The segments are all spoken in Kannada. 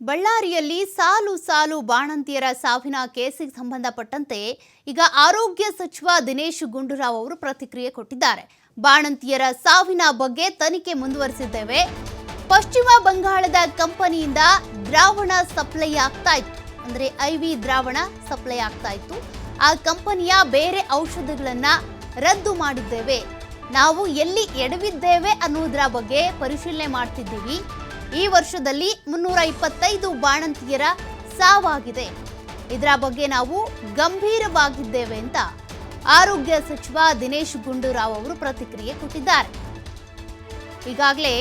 ಬಳ್ಳಾರಿಯಲ್ಲಿ ಸಾಲು ಸಾಲು ಬಾಣಂತಿಯರ ಸಾವಿನ ಕೇಸಿಗೆ ಸಂಬಂಧಪಟ್ಟಂತೆ ಈಗ ಆರೋಗ್ಯ ಸಚಿವ ದಿನೇಶ್ ಗುಂಡೂರಾವ್ ಅವರು ಪ್ರತಿಕ್ರಿಯೆ ಕೊಟ್ಟಿದ್ದಾರೆ. ಬಾಣಂತಿಯರ ಸಾವಿನ ಬಗ್ಗೆ ತನಿಖೆ ಮುಂದುವರಿಸಿದ್ದೇವೆ. ಪಶ್ಚಿಮ ಬಂಗಾಳದ ಕಂಪನಿಯಿಂದ ದ್ರಾವಣ ಸಪ್ಲೈ ಆಗ್ತಾ ಇತ್ತು. ಅಂದ್ರೆ ಐ ವಿ ದ್ರಾವಣ ಸಪ್ಲೈ ಆಗ್ತಾ ಇತ್ತು. ಆ ಕಂಪನಿಯ ಬೇರೆ ಔಷಧಿಗಳನ್ನ ರದ್ದು ಮಾಡಿದ್ದೇವೆ. ನಾವು ಎಲ್ಲಿ ಎಡವಿದ್ದೇವೆ ಅನ್ನೋದರ ಬಗ್ಗೆ ಪರಿಶೀಲನೆ ಮಾಡ್ತಿದ್ದೀವಿ. ಈ ವರ್ಷದಲ್ಲಿ ಮುನ್ನೂರ ಇಪ್ಪತ್ತೈದು ಬಾಣಂತಿಯರ ಸಾವಾಗಿದೆ. ಇದರ ಬಗ್ಗೆ ನಾವು ಗಂಭೀರವಾಗಿದ್ದೇವೆ ಅಂತ ಆರೋಗ್ಯ ಸಚಿವ ದಿನೇಶ್ ಗುಂಡೂರಾವ್ ಅವರು ಪ್ರತಿಕ್ರಿಯೆ ಕೊಟ್ಟಿದ್ದಾರೆ. ಈಗಾಗಲೇ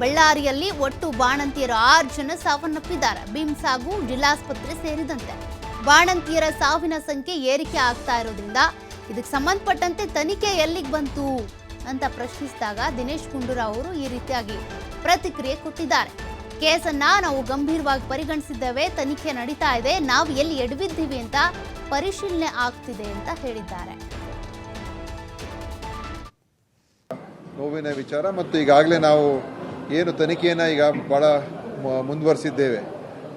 ಬಳ್ಳಾರಿಯಲ್ಲಿ ಒಟ್ಟು ಬಾಣಂತಿಯರು ಆರು ಜನ ಸಾವನ್ನಪ್ಪಿದ್ದಾರೆ. ಬಿಮ್ಸ್ ಹಾಗೂ ಜಿಲ್ಲಾಸ್ಪತ್ರೆ ಸೇರಿದಂತೆ ಬಾಣಂತಿಯರ ಸಾವಿನ ಸಂಖ್ಯೆ ಏರಿಕೆ ಆಗ್ತಾ ಇರೋದ್ರಿಂದ ಇದಕ್ಕೆ ಸಂಬಂಧಪಟ್ಟಂತೆ ತನಿಖೆ ಎಲ್ಲಿಗೆ ಬಂತು? ಅಂತ ಪ್ರಶ್ನಿಸಿದಾಗ ದಿನೇಶ್ ಗುಂಡೂರಾವ್ ಅವರು ಈ ರೀತಿಯಾಗಿ ಪ್ರತಿಕ್ರಿಯೆ ಕೊಟ್ಟಿದ್ದಾರೆ. ಕೇಸನ್ನ ನಾವು ಗಂಭೀರವಾಗಿ ಪರಿಗಣಿಸಿದ್ದೇವೆ, ತನಿಖೆ ನಡೀತಾ ಇದೆ, ನಾವು ಎಲ್ಲಿ ಎಡವಿದ್ದೀವಿ ಅಂತ ಪರಿಶೀಲನೆ ಆಗ್ತಿದೆ ಅಂತ ಹೇಳಿದ್ದಾರೆ. ನೋವಿನ ವಿಚಾರ ಮತ್ತು ಈಗಾಗಲೇ ನಾವು ಏನು ತನಿಖೆಯನ್ನು ಈಗ ಭಾಳ ಮುಂದುವರಿಸಿದ್ದೇವೆ.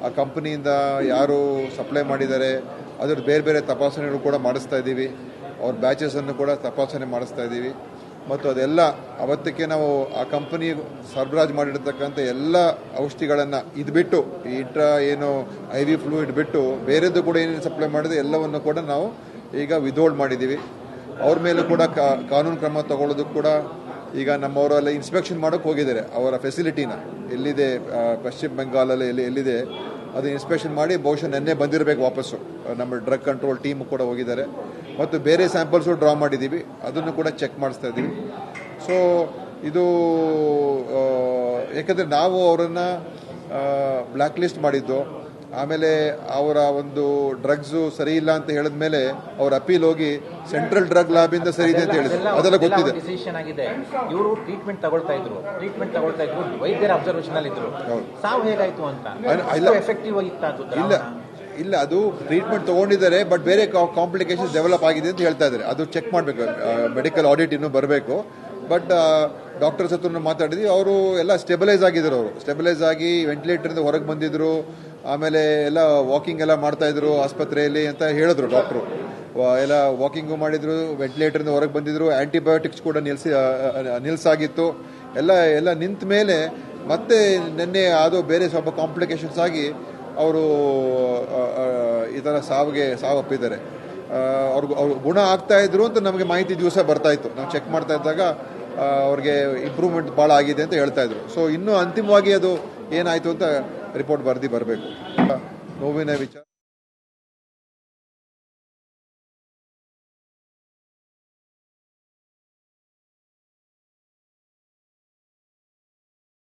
ಆ ಕಂಪನಿಯಿಂದ ಯಾರು ಸಪ್ಲೈ ಮಾಡಿದ್ದಾರೆ ಅದರ ಬೇರೆ ಬೇರೆ ತಪಾಸಣೆಗಳು ಕೂಡ ಮಾಡಿಸ್ತಾ ಇದ್ದೀವಿ. ಅವ್ರ ಬ್ಯಾಚಸನ್ನು ಕೂಡ ತಪಾಸಣೆ ಮಾಡಿಸ್ತಾ ಇದ್ದೀವಿ. ಮತ್ತು ಅದೆಲ್ಲ ಅವತ್ತಕ್ಕೆ ನಾವು ಆ ಕಂಪನಿ ಸರಬರಾಜು ಮಾಡಿರ್ತಕ್ಕಂಥ ಎಲ್ಲ ಔಷಧಿಗಳನ್ನು ಇದು ಬಿಟ್ಟು ಇಂಟ್ರಾ ಏನು ಐ ವಿ ಫ್ಲೂಯಿಡ್ ಬಿಟ್ಟು ಬೇರೆದು ಕೂಡ ಏನೇನು ಸಪ್ಲೈ ಮಾಡಿದೆ ಎಲ್ಲವನ್ನು ಕೂಡ ನಾವು ಈಗ ವಿದೋಲ್ಡ್ ಮಾಡಿದ್ದೀವಿ. ಅವ್ರ ಮೇಲೂ ಕೂಡ ಕಾನೂನು ಕ್ರಮ ತಗೊಳ್ಳೋದಕ್ಕೆ ಕೂಡ ಈಗ ನಮ್ಮವರೆಲ್ಲ ಇನ್ಸ್ಪೆಕ್ಷನ್ ಮಾಡೋಕೆ ಹೋಗಿದ್ದಾರೆ. ಅವರ ಫೆಸಿಲಿಟಿನ ಎಲ್ಲಿದೆ ಪಶ್ಚಿಮ ಬೆಂಗಾಲಲ್ಲಿ ಎಲ್ಲಿ, ಎಲ್ಲಿದೆ, ಅದು ಇನ್ಸ್ಪೆಕ್ಷನ್ ಮಾಡಿ ಬಹುಶಃ ನೆನ್ನೆ ಬಂದಿರಬೇಕು ವಾಪಸ್ಸು. ನಮ್ಮ ಡ್ರಗ್ ಕಂಟ್ರೋಲ್ ಟೀಮ್ ಕೂಡ ಹೋಗಿದ್ದಾರೆ. ಮತ್ತು ಬೇರೆ ಸ್ಯಾಂಪಲ್ಸು ಡ್ರಾ ಮಾಡಿದ್ದೀವಿ ಅದನ್ನು ಕೂಡ ಚೆಕ್ ಮಾಡಿಸ್ತಾ ಇದ್ದೀವಿ ಸೊ ಇದು ಯಾಕಂದರೆ ನಾವು ಅವರನ್ನು ಬ್ಲ್ಯಾಕ್ ಲಿಸ್ಟ್ ಮಾಡಿದ್ದು. ಆಮೇಲೆ ಅವರ ಒಂದು ಡ್ರಗ್ಸು ಸರಿ ಇಲ್ಲ ಅಂತ ಹೇಳಿದ ಮೇಲೆ ಅವ್ರ ಅಪೀಲ್ ಹೋಗಿ ಸೆಂಟ್ರಲ್ ಡ್ರಗ್ ಲ್ಯಾಬಿಂದ ಸರಿ ಇದೆ ಅಂತ ಹೇಳಿದ್ರು. ಅದೆಲ್ಲ ಗೊತ್ತಿದೆ. ಡಿಸಿಷನ್ ಆಗಿದೆ. ಇವರು ಟ್ರೀಟ್ಮೆಂಟ್ ತಗೊಳ್ತಾ ಇದ್ರು. ಟ್ರೀಟ್ಮೆಂಟ್ ತಗೊಳ್ತಾ ಇದ್ರು. ವೈದ್ಯರ ಅಬ್ಸರ್ವೇಷನ್ ಅಲ್ಲಿ ಇದ್ರು. ಸಾವು ಹೇಗಾಯ್ತು ಅಂತ. ಎಫೆಕ್ಟಿವ್ ಆಗಿತ್ತು ಇಲ್ಲ? ಇಲ್ಲ, ಅದು ಟ್ರೀಟ್ಮೆಂಟ್ ತಗೊಂಡಿದ್ದಾರೆ ಬಟ್ ಬೇರೆ ಕಾಂಪ್ಲಿಕೇಶನ್ಸ್ ಡೆವಲಪ್ ಆಗಿದೆ ಅಂತ ಹೇಳ್ತಾ ಇದ್ದಾರೆ. ಅದು ಚೆಕ್ ಮಾಡಬೇಕು ಮೆಡಿಕಲ್ ಆಡಿಟ್ ಇನ್ನೂ ಬರಬೇಕು. ಬಟ್ ಡಾಕ್ಟರ್ಸ್ ಹತ್ರ ಮಾತಾಡಿದ್ವಿ, ಅವರು ಎಲ್ಲ ಸ್ಟೆಬಿಲೈಸ್ ಆಗಿದ್ರು ಅವರು. ಸ್ಟೆಬಿಲೈಸ್ ಆಗಿ ವೆಂಟಿಲೇಟರ್ನಿಂದ ಹೊರಗೆ ಬಂದಿದ್ರು, ಆಮೇಲೆ ಎಲ್ಲ ವಾಕಿಂಗ್ ಎಲ್ಲ ಮಾಡ್ತಾ ಇದ್ರು ಆಸ್ಪತ್ರೆಯಲ್ಲಿ ಅಂತ ಹೇಳಿದ್ರು ಡಾಕ್ಟ್ರು ಎಲ್ಲ ವಾಕಿಂಗು ಮಾಡಿದ್ರು ವೆಂಟಿಲೇಟರ್ನಿಂದ ಹೊರಗೆ ಬಂದಿದ್ರು ಆ್ಯಂಟಿಬಯೋಟಿಕ್ಸ್ ಕೂಡ ನಿಲ್ಸಿ ನಿಲ್ಸಾಗಿತ್ತು. ಎಲ್ಲ ಎಲ್ಲ ನಿಂತ ಮೇಲೆ ಮತ್ತೆ ನಿನ್ನೆ ಅದು ಬೇರೆ ಸ್ವಲ್ಪ ಕಾಂಪ್ಲಿಕೇಶನ್ಸ್ ಆಗಿ ಅವರು ಈ ಥರ ಸಾವಿಗೆ, ಸಾವಪ್ಪಿದ್ದಾರೆ. ಅವ್ರಿಗೆ, ಅವ್ರು ಗುಣ ಆಗ್ತಾ ಇದ್ರು ಅಂತ ನಮಗೆ ಮಾಹಿತಿ ದಿವಸ ಬರ್ತಾ ಇತ್ತು. ನಾವು ಚೆಕ್ ಮಾಡ್ತಾ ಇದ್ದಾಗ ಅವ್ರಿಗೆ ಇಂಪ್ರೂವ್ಮೆಂಟ್ ಭಾಳ ಆಗಿದೆ ಅಂತ ಹೇಳ್ತಾ ಇದ್ರು. ಸೊ ಇನ್ನೂ ಅಂತಿಮವಾಗಿ ಅದು ಏನಾಯಿತು ಅಂತ ರಿಪೋರ್ಟ್ ಬರ್ದು ಬರಬೇಕು. ನೋವಿನ ವಿಚಾರ.